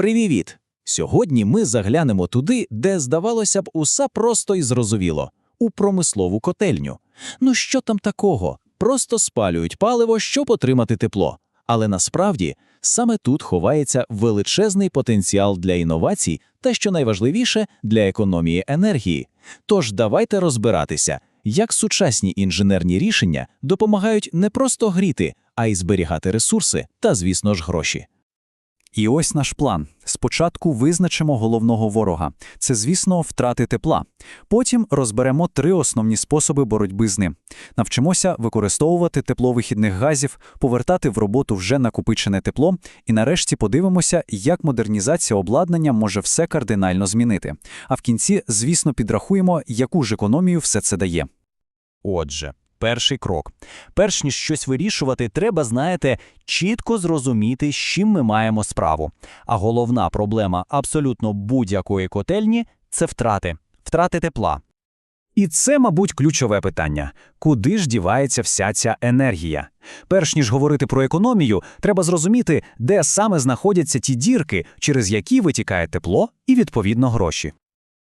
Привіт! Сьогодні ми заглянемо туди, де, здавалося б, усе просто і зрозуміло у промислову котельню. Ну що там такого? Просто спалюють паливо, щоб отримати тепло. Але насправді саме тут ховається величезний потенціал для інновацій та, що найважливіше, для економії енергії. Тож давайте розбиратися, як сучасні інженерні рішення допомагають не просто гріти, а й зберігати ресурси та, звісно ж, гроші. І ось наш план. Спочатку визначимо головного ворога. Це, звісно, втрати тепла. Потім розберемо три основні способи боротьби з ним. Навчимося використовувати тепло вихідних газів, повертати в роботу вже накопичене тепло, і нарешті подивимося, як модернізація обладнання може все кардинально змінити. А в кінці, звісно, підрахуємо, яку ж економію все це дає. Отже, перший крок. Перш ніж щось вирішувати, треба, знаєте, чітко зрозуміти, з чим ми маємо справу. А головна проблема абсолютно будь-якої котельні це втрати, втрати тепла. І це, мабуть, ключове питання. Куди ж дівається вся ця енергія? Перш ніж говорити про економію, треба зрозуміти, де саме знаходяться ті дірки, через які витікає тепло і, відповідно, гроші.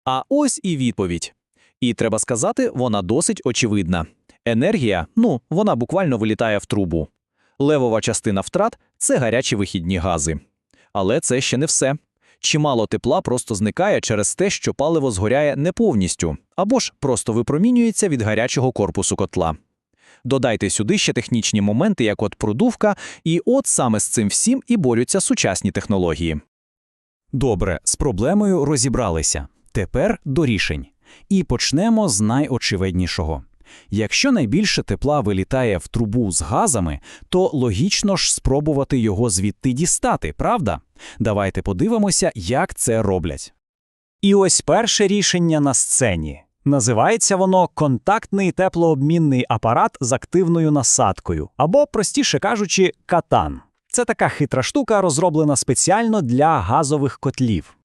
А ось і відповідь. І треба сказати, вона досить очевидна. Енергія, ну, вона буквально вилітає в трубу. Левова частина втрат це гарячі вихідні гази. Але це ще не все. Чимало тепла просто зникає через те, що паливо згоряє не повністю, або ж просто випромінюється від гарячого корпусу котла. Додайте сюди ще технічні моменти, як от продувка, і от саме з цим всім і борються сучасні технології. Добре, з проблемою розібралися. Тепер до рішень. І почнемо з найочевиднішого. Якщо найбільше тепла вилітає в трубу з газами, то логічно ж спробувати його звідти дістати, правда? Давайте подивимося, як це роблять. І ось перше рішення на сцені. Називається воно контактний теплообмінний апарат з активною насадкою, або, простіше кажучи, катан. Це така хитра штука, розроблена спеціально для газових котлів.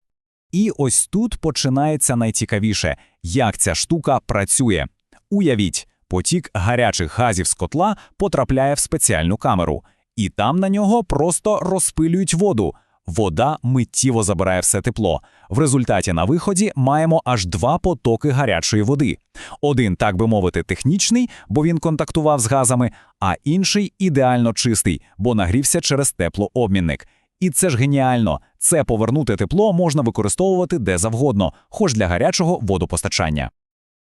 І ось тут починається найцікавіше, як ця штука працює. Уявіть, потік гарячих газів з котла потрапляє в спеціальну камеру, і там на нього просто розпилюють воду. Вода миттєво забирає все тепло. В результаті на виході маємо аж два потоки гарячої води. Один, так би мовити, технічний, бо він контактував з газами, а інший ідеально чистий, бо нагрівся через теплообмінник. І це ж геніально. Це повернути тепло можна використовувати де завгодно, хоч для гарячого водопостачання.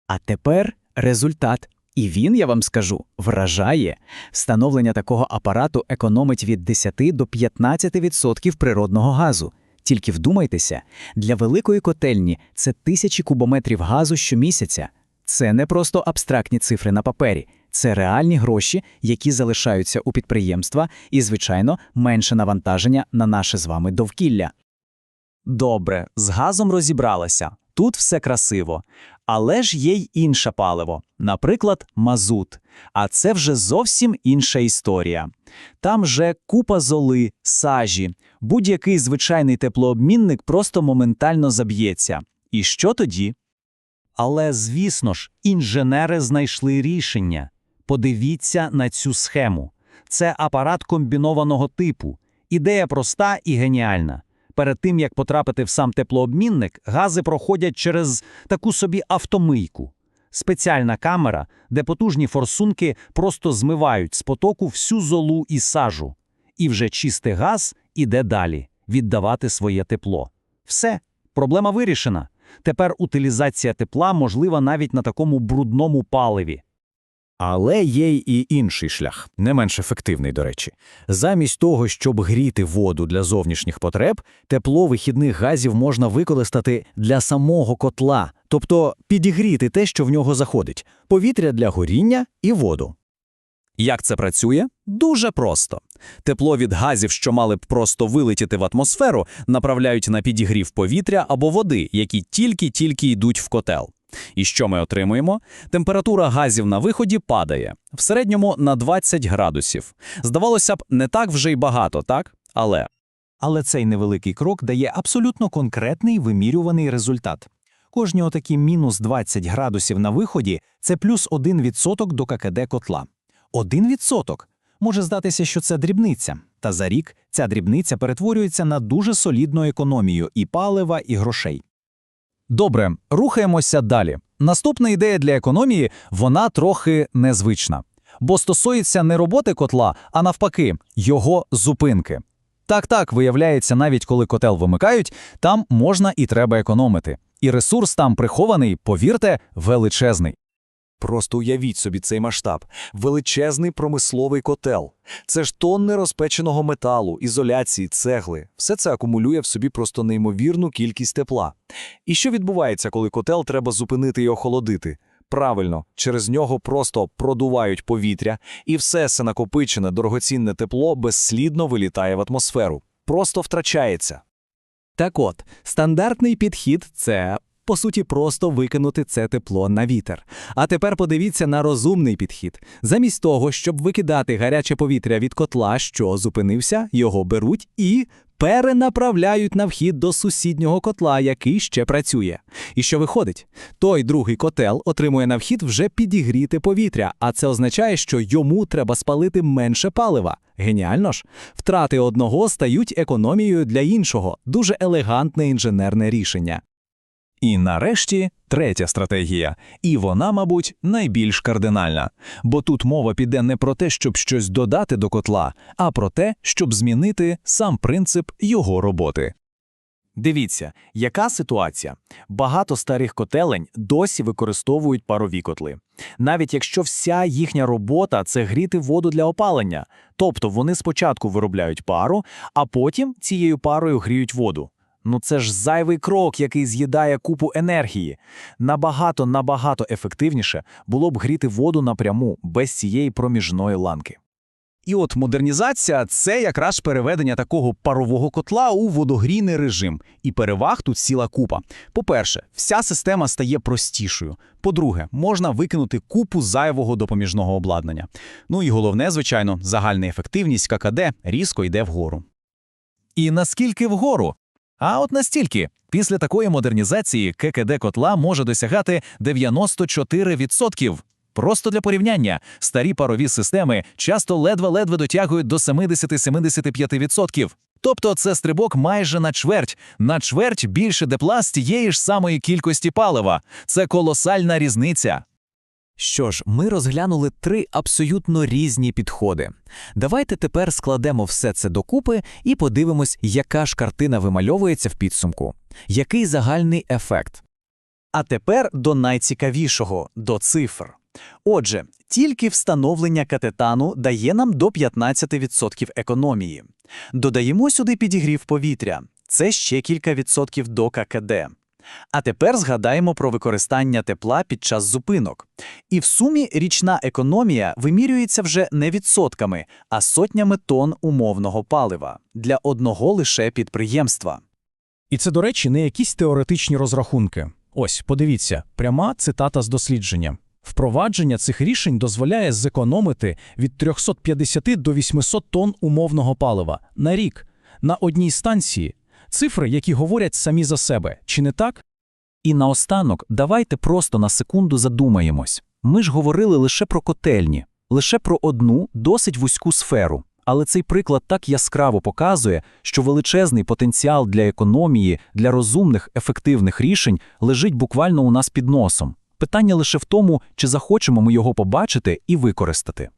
А тепер результат. І він, я вам скажу, вражає. Встановлення такого апарату економить від 10 до 15% природного газу. Тільки вдумайтеся, для великої котельні це тисячі кубометрів газу щомісяця. Це не просто абстрактні цифри на папері, це реальні гроші, які залишаються у підприємства, і, звичайно, менше навантаження на наше з вами довкілля. Добре, з газом розібралася. Тут все красиво. Але ж є й інше паливо, наприклад, мазут. А це вже зовсім інша історія. Там же купа золи, сажі, будь-який звичайний теплообмінник просто моментально заб'ється. І що тоді? Але, звісно ж, інженери знайшли рішення. Подивіться на цю схему. Це апарат комбінованого типу. Ідея проста і геніальна. Перед тим, як потрапити в сам теплообмінник, гази проходять через таку собі автомийку. Спеціальна камера, де потужні форсунки просто змивають з потоку всю золу і сажу. І вже чистий газ іде далі віддавати своє тепло. Все, проблема вирішена. Тепер утилізація тепла можлива навіть на такому брудному паливі. Але є і інший шлях, не менш ефективний, до речі. Замість того, щоб гріти воду для зовнішніх потреб, тепло вихідних газів можна використати для самого котла, тобто підігріти те, що в нього заходить, повітря для горіння і воду. Як це працює? Дуже просто. Тепло від газів, що мали б просто вилетіти в атмосферу, направляють на підігрів повітря або води, які тільки-тільки йдуть в котел. І що ми отримуємо? Температура газів на виході падає в середньому на 20 градусів. Здавалося б, не так вже й багато, так? Але Але цей невеликий крок дає абсолютно конкретний вимірюваний результат. Кожні отакі мінус 20 градусів на виході це плюс 1% до ККД котла. 1%? Може здатися, що це дрібниця, та за рік ця дрібниця перетворюється на дуже солідну економію і палива, і грошей. Добре, рухаємося далі. Наступна ідея для економії вона трохи незвична, бо стосується не роботи котла, а навпаки, його зупинки. Так, так, виявляється, навіть коли котел вимикають, там можна і треба економити. І ресурс там прихований, повірте, величезний. Просто уявіть собі цей масштаб. Величезний промисловий котел. Це ж тонни розпеченого металу, ізоляції, цегли. Все це акумулює в собі просто неймовірну кількість тепла. І що відбувається, коли котел треба зупинити і охолодити? Правильно, через нього просто продувають повітря, і все це накопичене дорогоцінне тепло безслідно вилітає в атмосферу. Просто втрачається. Так от, стандартний підхід це, по суті, просто викинути це тепло на вітер. А тепер подивіться на розумний підхід. Замість того, щоб викидати гаряче повітря від котла, що зупинився, його беруть і перенаправляють на вхід до сусіднього котла, який ще працює. І що виходить? Той другий котел отримує на вхід вже підігріте повітря, а це означає, що йому треба спалити менше палива. Геніально ж? Втрати одного стають економією для іншого. Дуже елегантне інженерне рішення. І нарешті третя стратегія, і вона, мабуть, найбільш кардинальна. Бо тут мова піде не про те, щоб щось додати до котла, а про те, щоб змінити сам принцип його роботи. Дивіться, яка ситуація. Багато старих котелень досі використовують парові котли. Навіть якщо вся їхня робота це гріти воду для опалення. Тобто вони спочатку виробляють пару, а потім цією парою гріють воду. Ну це ж зайвий крок, який з'їдає купу енергії. Набагато набагато ефективніше було б гріти воду напряму без цієї проміжної ланки. І от модернізація це якраз переведення такого парового котла у водогрійний режим. І переваг тут ціла купа. По-перше, вся система стає простішою. По-друге, можна викинути купу зайвого допоміжного обладнання. Ну і головне, звичайно, загальна ефективність ККД різко йде вгору. І наскільки вгору? А от настільки. Після такої модернізації ККД котла може досягати 94%. Просто для порівняння, старі парові системи часто ледве-ледве дотягують до 70-75%. Тобто це стрибок майже на чверть, на чверть більше тепла з тієї ж самої кількості палива. Це колосальна різниця. Що ж, ми розглянули три абсолютно різні підходи. Давайте тепер складемо все це докупи і подивимось, яка ж картина вимальовується в підсумку. Який загальний ефект? А тепер до найцікавішого до цифр. Отже, тільки встановлення катетану дає нам до 15% економії. Додаємо сюди підігрів повітря. Це ще кілька відсотків до ККД. А тепер згадаємо про використання тепла під час зупинок. І в сумі річна економія вимірюється вже не відсотками, а сотнями тонн умовного палива для одного лише підприємства. І це, до речі, не якісь теоретичні розрахунки. Ось, подивіться, пряма цитата з дослідження. Впровадження цих рішень дозволяє зекономити від 350 до 800 тонн умовного палива на рік на одній станції. Цифри, які говорять самі за себе, чи не так? І наостанок, давайте просто на секунду задумаємось. Ми ж говорили лише про котельні, лише про одну досить вузьку сферу. Але цей приклад так яскраво показує, що величезний потенціал для економії, для розумних, ефективних рішень лежить буквально у нас під носом. Питання лише в тому, чи захочемо ми його побачити і використати.